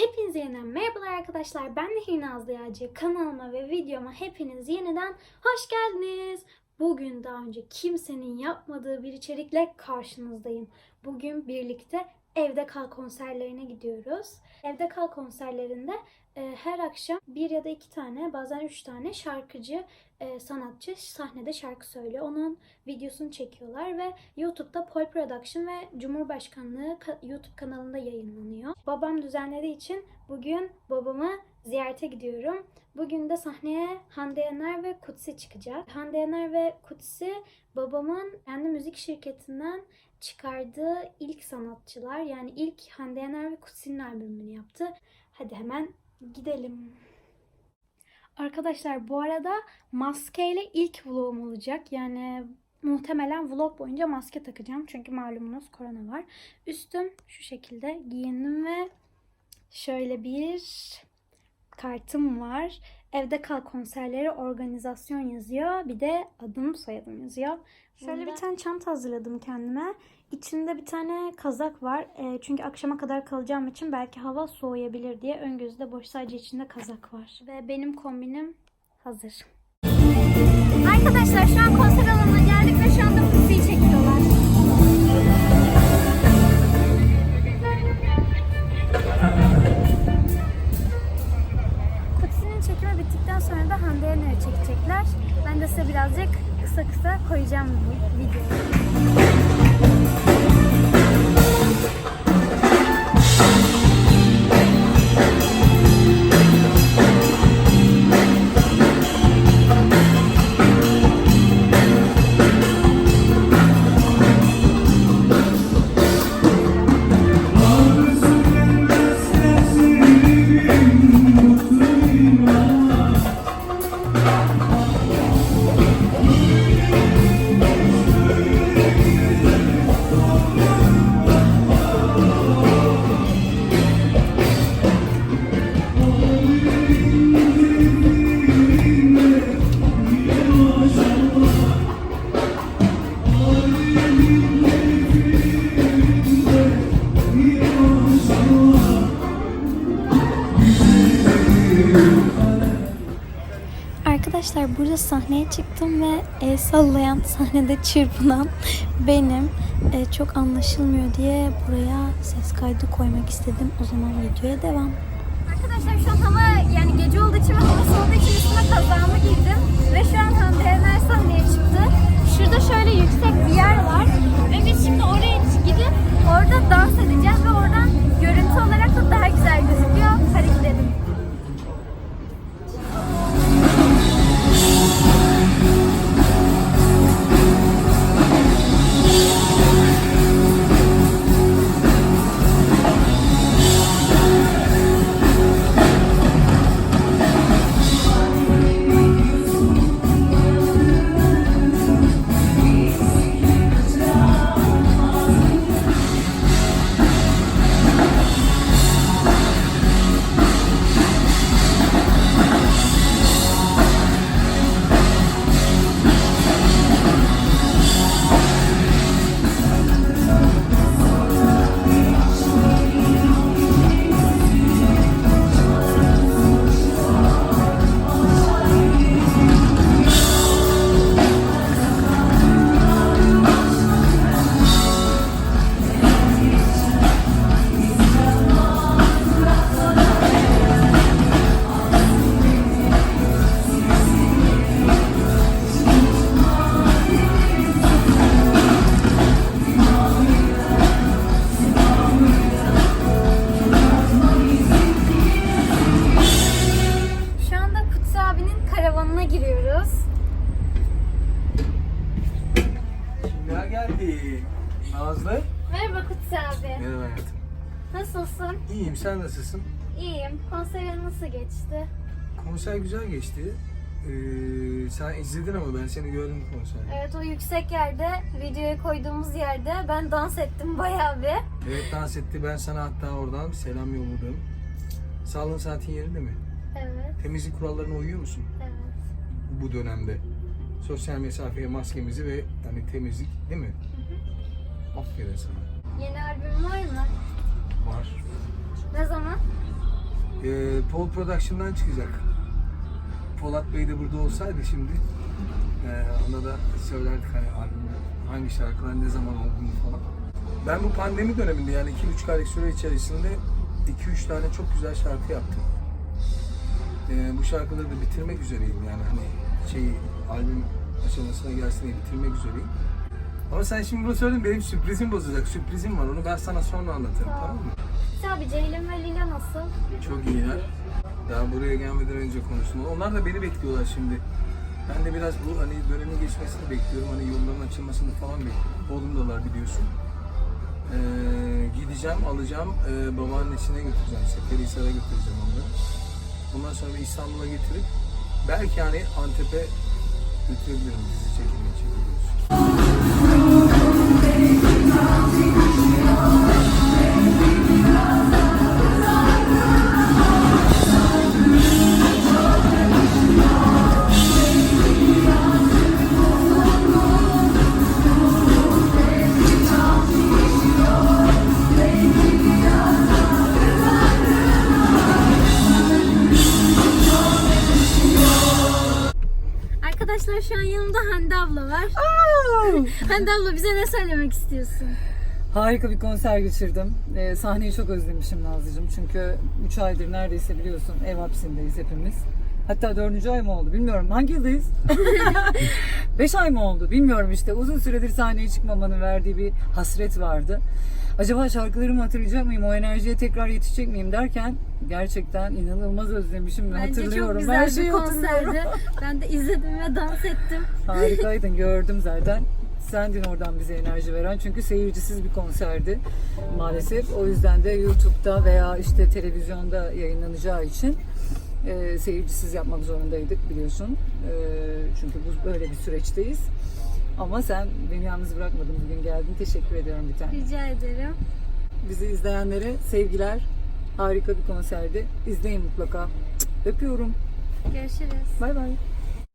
Hepinize yeniden merhabalar arkadaşlar. Ben Nehir Nazlı Yağcı. Kanalıma ve videoma hepiniz yeniden hoş geldiniz. Bugün daha önce kimsenin yapmadığı bir içerikle karşınızdayım. Bugün birlikte Evde Kal konserlerine gidiyoruz. Evde Kal konserlerinde e, her akşam bir ya da iki tane bazen üç tane şarkıcı, e, sanatçı sahnede şarkı söylüyor. Onun videosunu çekiyorlar ve YouTube'da Pol Production ve Cumhurbaşkanlığı ka- YouTube kanalında yayınlanıyor. Babam düzenlediği için bugün babamı ziyarete gidiyorum. Bugün de sahneye Hande Yener ve Kutsi çıkacak. Hande Yener ve Kutsi babamın kendi müzik şirketinden çıkardığı ilk sanatçılar. Yani ilk Hande Yener ve Kutsi'nin albümünü yaptı. Hadi hemen gidelim. Arkadaşlar bu arada maskeyle ilk vlogum olacak. Yani muhtemelen vlog boyunca maske takacağım. Çünkü malumunuz korona var. Üstüm şu şekilde giyindim ve şöyle bir kartım var. Evde kal konserleri organizasyon yazıyor. Bir de adım soyadım yazıyor. Şöyle bir tane çanta hazırladım kendime. İçinde bir tane kazak var. E, çünkü akşama kadar kalacağım için belki hava soğuyabilir diye ön gözde boş sadece içinde kazak var. Ve benim kombinim hazır. Arkadaşlar şu an konser alanına Ben de size birazcık kısa kısa koyacağım bu videoyu. Arkadaşlar burada sahneye çıktım ve el sallayan, sahnede çırpınan benim. E, çok anlaşılmıyor diye buraya ses kaydı koymak istedim. O zaman videoya devam. Arkadaşlar şu an hava yani gece olduğu için hava soğuduğu için üstüme kazağımı giydim. Ve şu an Hande Yener sahneye çıktı. Şurada şöyle yüksek bir yer var. Ve biz şimdi oraya gidip orada dans edeceğiz ve oradan Kimler geldi? Nazlı. Merhaba Kutsi abi. Merhaba hayatım. Nasılsın? İyiyim, sen nasılsın? İyiyim. Konserin nasıl geçti? Konser güzel geçti. Ee, sen izledin ama ben seni gördüm konserde. Evet o yüksek yerde videoya koyduğumuz yerde ben dans ettim bayağı bir. Evet dans etti, ben sana hatta oradan selam yolladım. Sağlığın saatin yerinde mi? Evet, Temizlik kurallarına uyuyor musun evet. bu dönemde? Sosyal mesafeye maskemizi ve hani temizlik değil mi? Aferin sana. Yeni albüm var mı? Var. Ne zaman? Ee, Paul Production'dan çıkacak. Polat Bey de burada olsaydı şimdi ee, ona da söylerdik hani albümde hangi şarkılar ne zaman olduğunu falan. Ben bu pandemi döneminde yani 2-3 aylık süre içerisinde 2-3 tane çok güzel şarkı yaptım. Ee, bu şarkıları da bitirmek üzereyim yani hani şey albüm aşamasına gelsin diye bitirmek üzereyim. Ama sen şimdi bunu söyledin benim sürprizim bozacak. Sürprizim var onu ben sana sonra anlatırım Tamam. tamam mı? Abi Ceylin ve Lila nasıl? Çok iyiler. Daha buraya gelmeden önce konuştum. Onlar da beni bekliyorlar şimdi. Ben de biraz bu hani dönemin geçmesini bekliyorum. Hani yolların açılmasını falan bekliyorum. Oğlumdalar biliyorsun. Ee, gideceğim, alacağım. Ee, babaannesine götüreceğim. Seferihisar'a götüreceğim onları. Ondan sonra İstanbul'a getirip belki hani Antep'e götürebilirim dizi çekimine Hande abla bize ne söylemek istiyorsun? Harika bir konser geçirdim. Ee, sahneyi çok özlemişim Nazlıcığım. Çünkü 3 aydır neredeyse biliyorsun ev hapisindeyiz hepimiz. Hatta dördüncü ay mı oldu bilmiyorum. Hangi yıldayız? 5 ay mı oldu bilmiyorum işte. Uzun süredir sahneye çıkmamanın verdiği bir hasret vardı. Acaba şarkılarımı hatırlayacak mıyım? O enerjiye tekrar yetişecek miyim derken gerçekten inanılmaz özlemişim ve Bence çok hatırlıyorum. güzel Her bir konserdi. Ben de izledim ve dans ettim. Harikaydın gördüm zaten. Sendin oradan bize enerji veren çünkü seyircisiz bir konserdi maalesef. O yüzden de YouTube'da veya işte televizyonda yayınlanacağı için e, seyircisiz yapmak zorundaydık biliyorsun. E, çünkü bu böyle bir süreçteyiz. Ama sen beni yalnız bırakmadın bugün geldin. Teşekkür ediyorum bir tane. Rica ederim. Bizi izleyenlere sevgiler. Harika bir konserdi. İzleyin mutlaka. Öpüyorum. Görüşürüz. Bay bay.